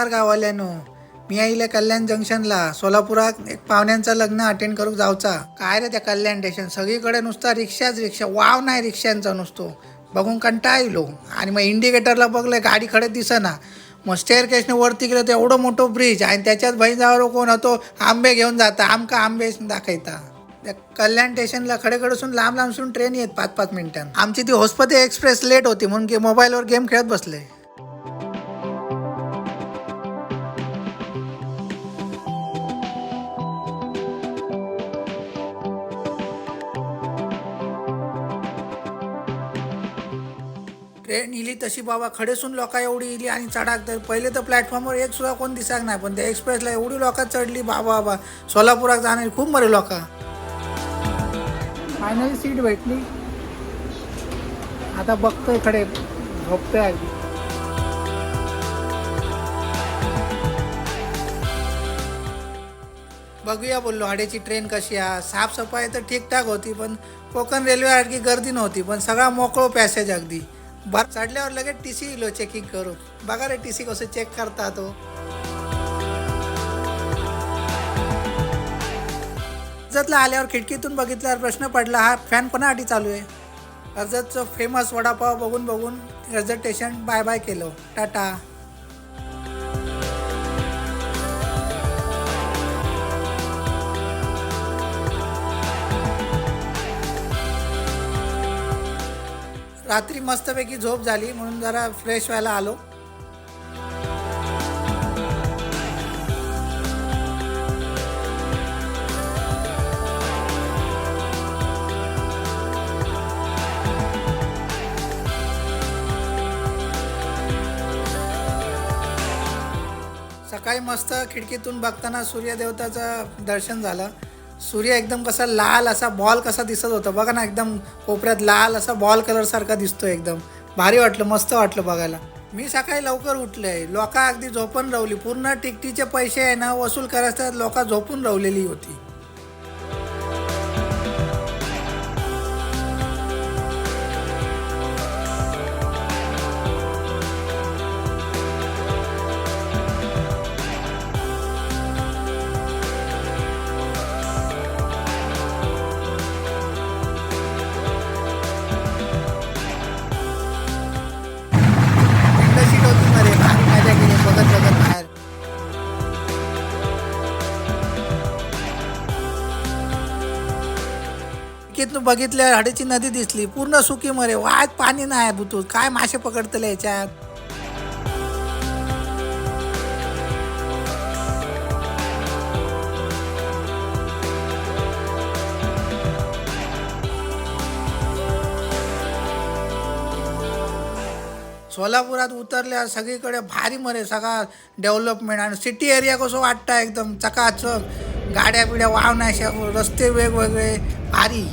नमस्कार गावाल्यानो मी आईले कल्याण जंक्शनला सोलापुरात एक पाहुण्यांचं लग्न अटेंड करू जाऊचा. काय रे त्या कल्याण स्टेशन सगळीकडे नुसता रिक्षाच रिक्षा. वाव नाही रिक्षांचा नुसतो. बघून कंटाळा येलो हो. आणि मग इंडिकेटरला बघलं गाडी खडे दिसना. मग स्टेअर केसने वरती गेलं तर एवढं मोठं ब्रिज आणि त्याच्यात बहिणावर कोण होतो? आंबे घेऊन जाता. आमका आंबे दाखवता त्या कल्याण स्टेशनला खडेकडसून लांब लांबसून ट्रेन येत पाच पाच मिनिटां आमची ती होस्पती एक्सप्रेस लेट होती म्हणून की मोबाईलवर गेम खेळत बसले. ट्रेन इली तशी बाबा खडेसून लोक एवढी इली आणि चढाक तर पहिले तर प्लॅटफॉर्मवर एक सुद्धा कोण दिसाक नाही पण त्या एक्सप्रेसला एवढी लोक चढली बाबा बाबा. सोलापुरात जाणारी खूप मरे लोक. फायनली सीट भेटली. आता बघतोय खडे झोपतोय अगदी. बघूया बोललो हाडेची ट्रेन कशी आहे. साफसफाई तर ठीकठाक होती पण कोकण रेल्वे सारखी गर्दी नव्हती पण सगळा मोकळो पॅसेज अगदी. बर चढल्यावर लगेच टी सी इलो चेकिंग करू. बघा रे टी सी कसं चेक करता तो. अर्जतला आल्यावर खिडकीतून बघितल्यावर प्रश्न पडला हा फॅन कोणासाठी चालू आहे? अर्जतचं फेमस वडापाव बघून बघून कर्जत स्टेशन बाय बाय केलं. टाटा. रात्री मस्तपैकी झोप झाली म्हणून जरा फ्रेश व्हायला आलो. सकाळी मस्त खिडकीतून बघताना सूर्यदेवताचं दर्शन झालं. सूर्य एकदम कसा लाल असा बॉल कसा दिसत होता. बघा ना एकदम कोपऱ्यात लाल असा बॉल कलरसारखा दिसतो एकदम. भारी वाटलं मस्त वाटलं बघायला. मी सकाळी लवकर उठले लोक अगदी झोपून रावली पूर्ण तिकटीचे पैसे आहे ना वसूल करायचं लोक झोपून रावलेली होती. बघत बघत बाहेर. बघितल्या हडेची नदी दिसली. पूर्ण सुकी मरे. वाट पाणी नाही बुतू काय मासे पकडतले याच्यात? सोलापुरात उतरल्या सगळीकडे भारी मरे सगळा डेव्हलपमेंट आणि सिटी एरिया कसं वाटतं एकदम चकाचक गाड्या बिड्या अशा रस्ते वेगवेगळे भारी.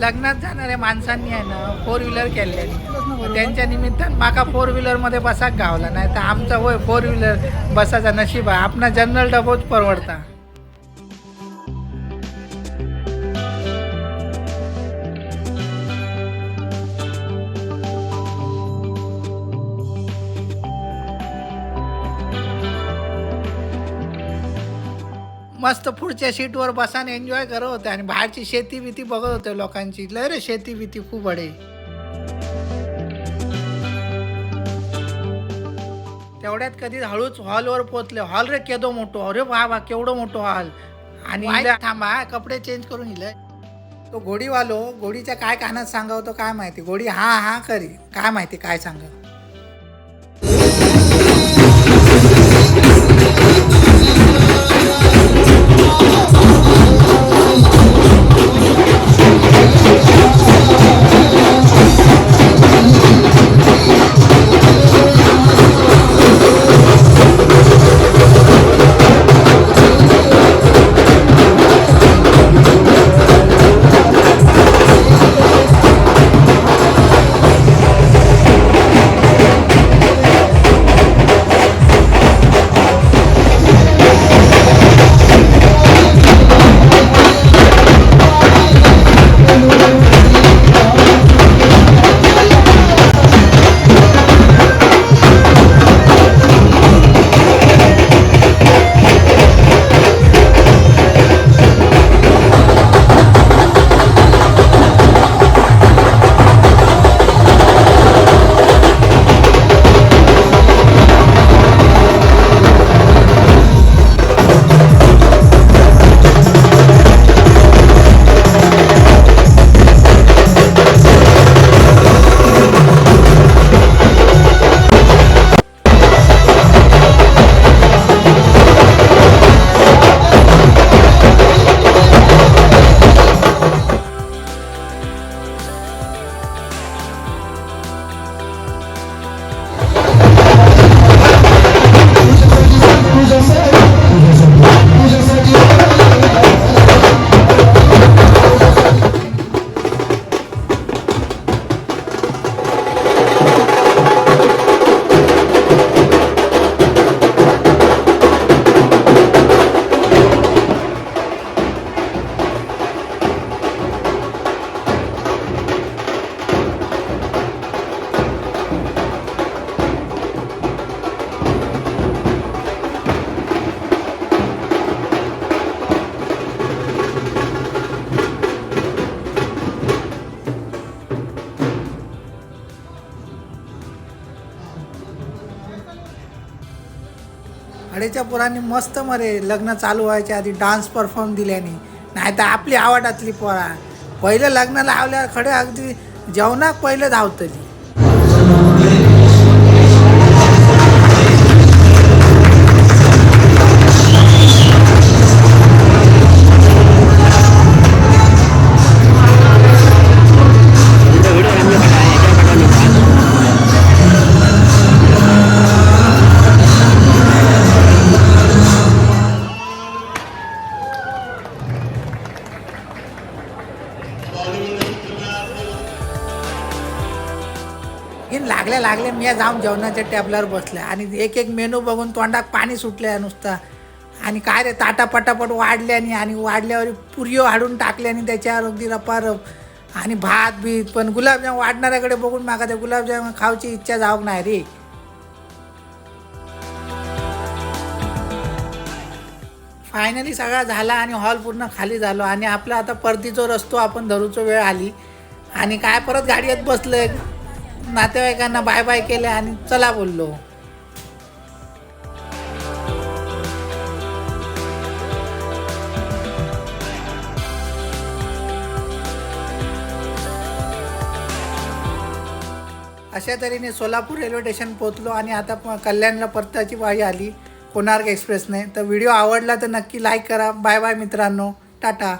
लग्नात जाणाऱ्या माणसांनी आहे ना फोर व्हीलर केलेली. त्यांच्या निमित्तानं माका फोर व्हीलरमध्ये बसाक गावला नाही तर आमचा होय फोर व्हीलर बसाचा नशीब आहे. आपला जनरल डबोच परवडता. मस्त पुढच्या सीटवर बसान एन्जॉय करत होते. आणि बाहेरची शेती बिती बघत होते लोकांची. लय रे शेती बिती खूप अडे. तेवढ्यात कधी हळूच हॉलवर पोचले हॉल रे केदो मोठो. अरे वा वा केवढं मोठं हॉल. आणि थांबा कपडे चेंज करून इले. तो घोडीवालो घोडीच्या काय कानात सांगावं तो काय माहिती? घोडी हा हा करी. काय माहिती काय सांगा वाकडेच्या पोरांनी मस्त मरे लग्न चालू व्हायच्या आधी डान्स परफॉर्म दिल्याने. नाही तर आपली आवडातली पोरा. पहिलं लग्न लावल्यावर खडे अगदी जेवणाक पहिलं धावतली. इन लागल्या लागल्या मी जाऊन जेवणाच्या टॅबलावर बसल्या आणि एक एक मेनू बघून तोंडात पाणी सुटलं नुसता. आणि काय रे ताटा पटापट वाढल्याने आणि वाढल्यावर पुरियो हाडून टाकल्याने त्याच्यावर अगदी रपारप आणि भात बीत पण गुलाबजाम वाढणाऱ्याकडे बघून मागा ते गुलाबजाम खाऊची इच्छा जाऊक नाही रे. फायनली सगळा झाला आणि हॉल पूर्ण खाली झालो. आणि आपला आता परतीचो रस्तो आपण धरूचो वेळ आली. आणि काय परत गाडीत बसलं नातेवाईकांना बाय बाय केले आणि चला बोललो. अशा तऱ्हेने सोलापूर रेल्वे स्टेशन पोहोचलो आणि आता प- कल्याणला परताची पाळी आली कोणार्क एक्सप्रेसने. तर व्हिडिओ आवडला तर नक्की लाईक करा. बाय बाय मित्रांनो. टाटा.